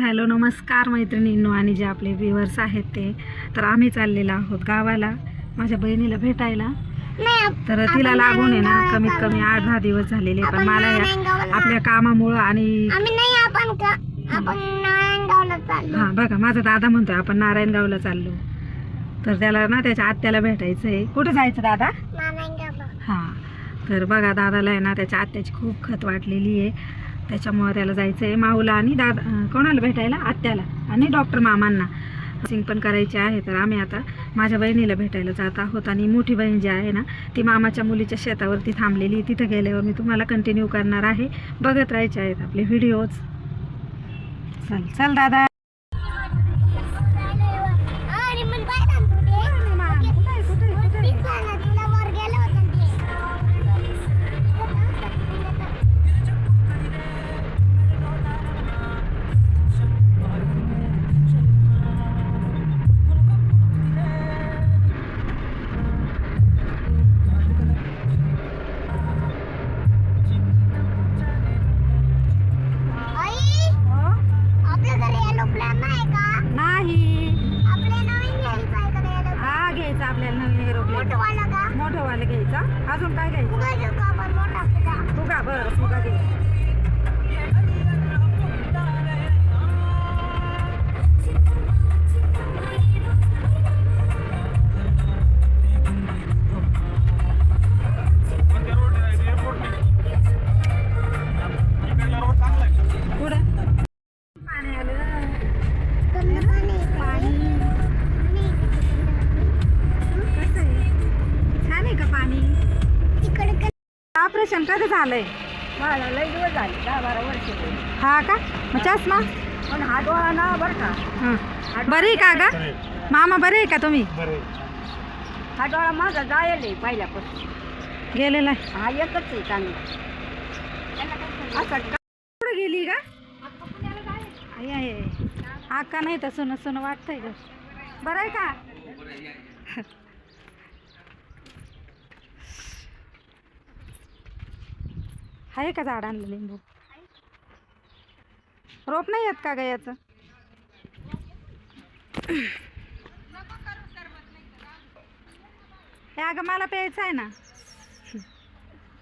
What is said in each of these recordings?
Hello नमस्कार मैत्रिणींनो आणि जे आपले व्ह्युअर्स आहेत ते. तर आम्ही चाललेलो आहोत गावाला माझ्या बहिणीला भेटायला. तर तिला लागून आहे ना कमीत कमी आठ दहा दिवस झालेले पण मला या आपल्या कामामुळं आणि हां बघा माझा दादा म्हणतोय आपण नारायणगावला चाललो. तर त्याला ना त्याच्या आत्याला भेटायचं आहे. कुठं जायचं दादा? हां तर बघा दादाला आहे ना त्याच्या आत्याची खूप खत वाटलेली आहे. त्याच्यामुळं त्याला जायचं आहे माऊला आणि दादा कोणाला भेटायला? आत्याला आणि डॉक्टर मामांना. सिंग पण करायचे आहे तर आम्ही आता माझ्या बहिणीला भेटायला जात आहोत आणि मोठी बहीण जी आहे ना ती मामाच्या मुलीच्या शेतावरती थांबलेली तिथं गेल्यावर मी तुम्हाला कंटिन्यू करणार आहे. बघत राहायचे आहेत आपले व्हिडिओज चल चल दादा. मोठं वाला घ्यायचा. अजून काय घ्यायचं? फुगा बरं फुगा घे. ऑपरेशन कधी झालंय? मला लई दिवस झाले दहा बारा वर्ष हा का? मग चष्मा? पण हा डोळा ना बरं का. हां. बरी आहे का ग? मामा बरे आहे का तुम्ही? हा डोळा माझा जायला पहिल्यापासून. गेलेला आहे. हा एकच आहे चांगला. असं कुठं गेली का आई आहे आका नाही तर सुन सुन वाटतंय ग. बरं आहे का? आहे का झाडांना लिंबू? रोप नाही येत का ग याचं? हे अगं मला प्यायचं आहे ना.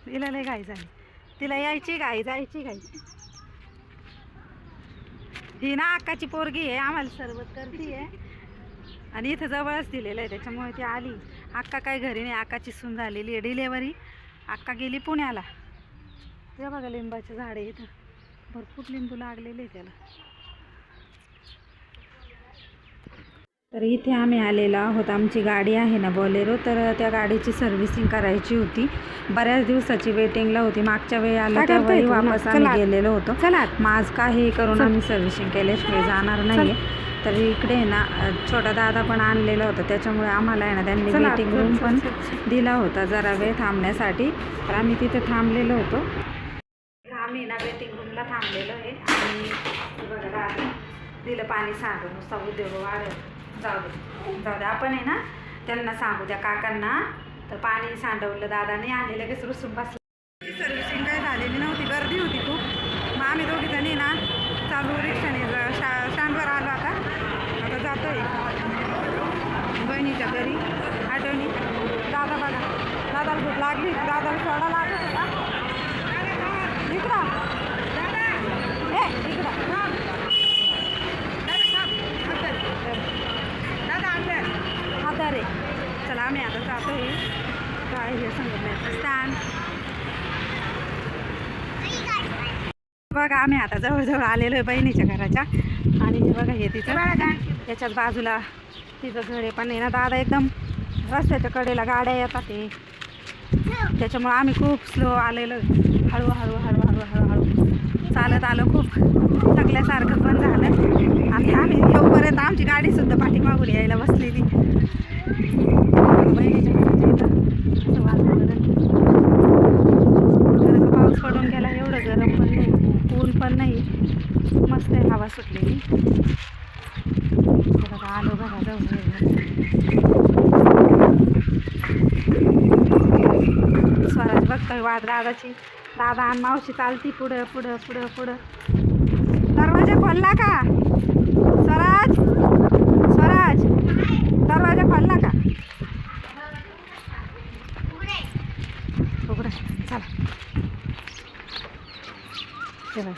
तिला लय घाई झाली. तिला यायची घाई जायची घाई. ही ना अक्काची पोरगी आहे आम्हाला सरबत करते आहे आणि इथं जवळच दिलेलं आहे त्याच्यामुळे ती आली. अक्का काय घरी नाही अक्काची सून झालेली आहे डिलेवरी अक्का गेली पुण्याला. ते बघा लिंबाचे झाड इथं भरपूर लिंबू लागलेले आहे त्याला. तर इथे आम्ही आलेलो आहोत. आमची गाडी आहे ना बॉलेरो तर त्या गाडीची सर्व्हिसिंग करायची होती. बऱ्याच दिवसाची वेटिंगला होती. मागच्या वेळी आलं त्यावेळी वापस आम्ही गेलेलो होतो. चला. आज काही करून आम्ही सर्व्हिसिंग केल्याशिवाय जाणार नाही तर इकडे ना छोटा दादा पण आणलेला होता. त्याच्यामुळे आम्हाला आहे ना त्यांनी वेटिंग रूम पण दिला होता जरा वेळ थांबण्यासाठी. तर आम्ही तिथे थांबलेलो होतो आम्ही ना वेटिंग रूमला थांबलेलो आहे आणि हे बघा दादा दिलं पाणी सांगू नुसता उद्योग वाढत जाऊ दे. जाऊ दे. आपण आहे ना त्यांना सांगू त्या काकांना. तर पाणी सांडवलं दादाने आणि लगेच रुसून बसलं. सर्व्हिसिंग काही झालेली नव्हती गर्दी होती खूप. मग आम्ही दोघी जणी ना चालू रिक्षाने शा स्टँडवर आलो आता. आता जातोय. बहिणीच्या घरी आठवणी. दादा बघा दादाला भूक लागली दादाला सोडा लागत होता इकडं ए इकडं आता रे चला आम्ही आता जातोय काय हे सांगत नाही. स्थान बघा आम्ही आता जवळजवळ आलेलो आहे बहिणीच्या घराच्या. आणि हे बघा हे तिचं. त्याच्यात बाजूला तिचं घर आहे. पण आहे ना दादा एकदम रस्त्याच्या कडेला गाड्या येतात ते. त्याच्यामुळं आम्ही खूप स्लो आलेलो हळूहळू हळूहळू हळूहळू चालत आलो खूप. थकल्यासारखं पण झालं. आणि आम्ही येऊपर्यंत आमची गाडीसुद्धा पाठीमागून यायला बसलेली. पाऊस पडून गेला एवढं गरम पण नाही ऊन पण नाही मस्त आहे हवा सुटलेली हे बघा आलो घराजवळ स्वराज बघतोय वाट दादाची दादा आणि मावशी चालती पुढं पुढं पुढं पुढं. दरवाजा खोलला का?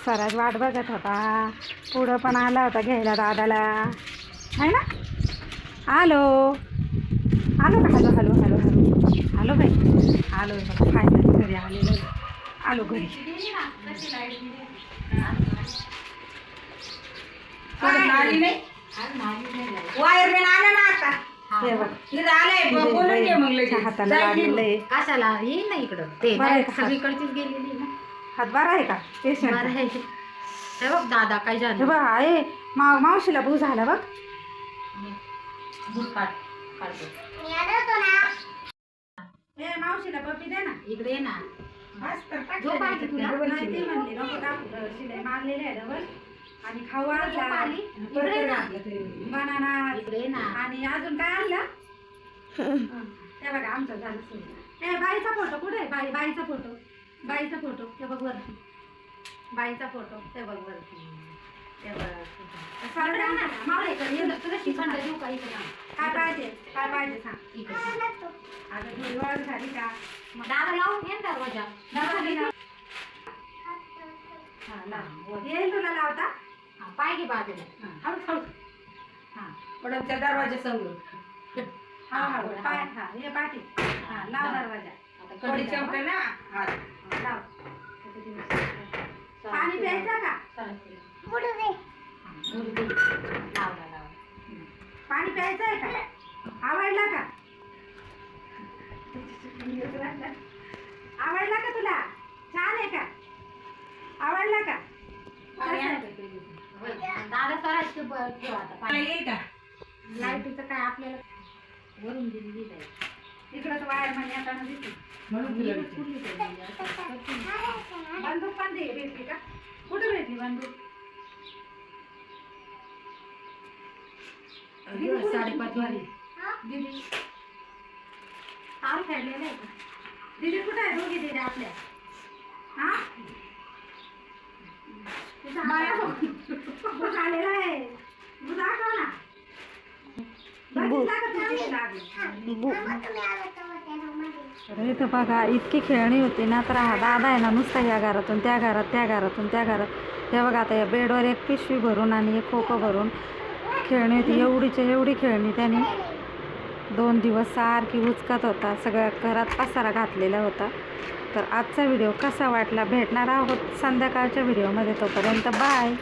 स्वराज वाट बघत होता. पुढं पण आला होता घ्यायला दादाला. आहे ना? आलो. आलो का? Hello hello hello hello. आलो बाई. आलो बघा फायनली घरी आलेलो. आलो घरी. वायरमॅन आला ना आता. हे. हाताला लागलेलं आहे. कशाला? येईल ना इकडं. ते? सगळीकडचीच गेलेली ना हात बारा आहे का? पेशंट आहे. हे बघ दादा काय हे झालं बघ आहे. मा मावशीला भाऊ झाला बघ. दूध काढ काढतो. मी आलो होतो ना ए मावशीला पप्पी दे ना. इकडे ये ना. बस तर टाक झोप आली तुला? डबल नाही ते म्हणले नको टाकू शिलाई. मारलेले आहे डबल. आणि खाऊ झोप आणला आली? इकडे ये ना. बनाना. इकडे ये ना. आणि अजून काय आणलं? हं, ते बघा आमचं झालं सुरू. ए बाईचा फोटो कुठे आहे? बाई बाईचा फोटो. बाईचा फोटो ते बघ वरती. बाईचा फोटो ते बघ वरती. ते बघ. काय पाहिजे? काय पाहिजे सांग. इकडे. आता थोडी ओळख झाली का? मग दादा लावून ना दरवाजा. दरवाजा. हा, लाव. येईल तुला लावता? हा, पाय घे बाजूला. हा. हळू हळू. हा. त्या दरवाजा समोर. हा हा पाय हा हे पाठी. हा लाव दरवाजा. थोडी. चमकं ना? हा. पाणी प्यायचं का? पाणी प्यायचं आहे का? आवडला का? आवडला का तुला? छान आहे का? आवडला का. दादा मला येईल का लाईटीचं काय आपल्याला वरून दिलेली आहे इकडं तर वायर म्हणे आता दिसली म्हणून तुला आहे? बंदूक पण दे भेटली का? कुठे भेटली बंदूक? साडेपाच दिदी तार खेळलेलं आहे का? दिदी कुठे आहे दोघी दिदी आपल्या? हा? आलेला आहे. दाखव ना. तर इथं बघा इतकी खेळणी होती ना तर हा दादा आहे ना नुसता या घरातून त्या घरात त्या घरातून त्या घरात. हे बघा आता या बेडवर एक पिशवी भरून आणि एक खोकं भरून खेळणी होती. एवढीच्या एवढी खेळणी त्याने दोन दिवस सारखी उचकत होता. सगळ्या घरात पसारा घातलेला होता. तर आजचा व्हिडिओ कसा वाटला? भेटणार आहोत संध्याकाळच्या व्हिडिओमध्ये. तोपर्यंत बाय.